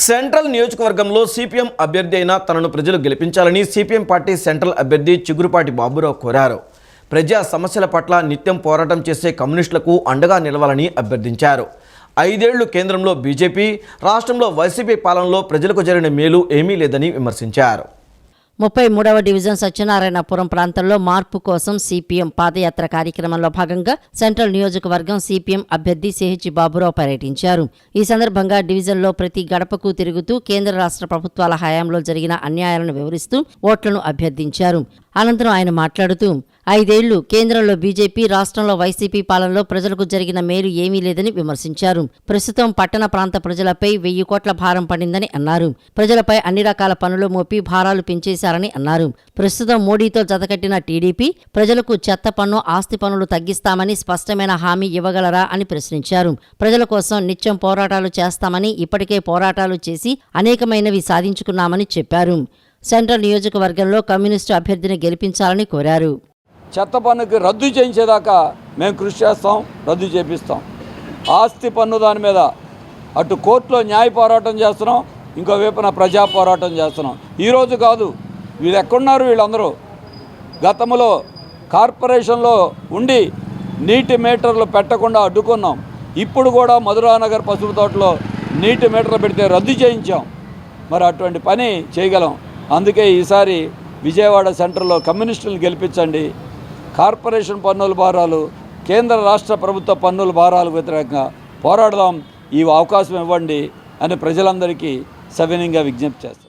Central నియోజకవర్గంలో CPM అభ్యర్థి అయిన తనను ప్రజలు గెలిపించాలని సిపిఎం పార్టీ సెంట్రల్ అభ్యర్థి చిగురుపాటి బాబురావు కోరారు. ప్రజా సమస్యల పట్ల నిత్యం పోరాటం చేసే కమ్యూనిస్టులకు అండగా నిలవాలని అభ్యర్థించారు. ఐదేళ్ళు కేంద్రంలో బీజేపీ రాష్ట్రంలో వైసీపీ పాలనలో ప్రజలకు జరిగిన మేలు ఏమీ లేదని విమర్శించారు. ముప్పై మూడవ డివిజన్ సత్యనారాయణపురం ప్రాంతంలో మార్పు కోసం సిపిఎం పాదయాత్ర కార్యక్రమంలో భాగంగా సెంట్రల్ నియోజకవర్గం సిపిఎం అభ్యర్థి సిహెచ్ బాబురావు పర్యటించారు. ఈ సందర్భంగా డివిజన్లో ప్రతి గడపకు తిరుగుతూ కేంద్ర రాష్ట్ర ప్రభుత్వాల హయాంలో జరిగిన అన్యాయాలను వివరిస్తూ ఓట్లను అభ్యర్థించారు. అనంతరం ఆయన మాట్లాడుతూ ఐదేళ్ళు కేంద్రంలో బీజేపీ రాష్ట్రంలో వైసీపీ పాలనలో ప్రజలకు జరిగిన మేలు ఏమీ లేదని విమర్శించారు. ప్రస్తుతం పట్టణ ప్రాంత ప్రజలపై వెయ్యి కోట్ల భారం పడిందని అన్నారు. ప్రజలపై అన్ని రకాల పనులు మోపి భారాలు పెంచేశారని అన్నారు. ప్రస్తుతం మోడీతో జతకట్టిన టీడీపీ ప్రజలకు చెత్త పన్ను ఆస్తి పన్నులు తగ్గిస్తామని స్పష్టమైన హామీ ఇవ్వగలరా అని ప్రశ్నించారు. ప్రజల కోసం నిత్యం పోరాటాలు చేస్తామని ఇప్పటికే పోరాటాలు చేసి అనేకమైనవి సాధించుకున్నామని చెప్పారు. సెంట్రల్ నియోజకవర్గంలో కమ్యూనిస్టు అభ్యర్థిని గెలిపించాలని కోరారు. చెత్త పన్నుకి రద్దు చేయించేదాకా మేము కృషి చేస్తాం రద్దు చేపిస్తాం. ఆస్తి పన్ను దాని మీద అటు కోర్టులో న్యాయ పోరాటం చేస్తున్నాం ఇంకో వైపున ప్రజా పోరాటం చేస్తున్నాం. ఈరోజు కాదు వీళ్ళు ఎక్కడున్నారు వీళ్ళందరూ? గతంలో కార్పొరేషన్లో ఉండి నీటి మీటర్లు పెట్టకుండా అడ్డుకున్నాం. ఇప్పుడు కూడా మధురానగర్ పసుపు తోటలో నీటి మీటర్లు పెడితే రద్దు చేయించాం. మరి అటువంటి పని చేయగలం. అందుకే ఈసారి విజయవాడ సెంటర్లో కమ్యూనిస్టులు గెలిపించండి. కార్పొరేషన్ పన్నుల భారాలు కేంద్ర రాష్ట్ర ప్రభుత్వ పన్నుల భారాలకు వ్యతిరేకంగా పోరాడదాం. ఈ అవకాశం ఇవ్వండి అని ప్రజలందరికీ సవినయంగా విజ్ఞప్తి చేస్తాం.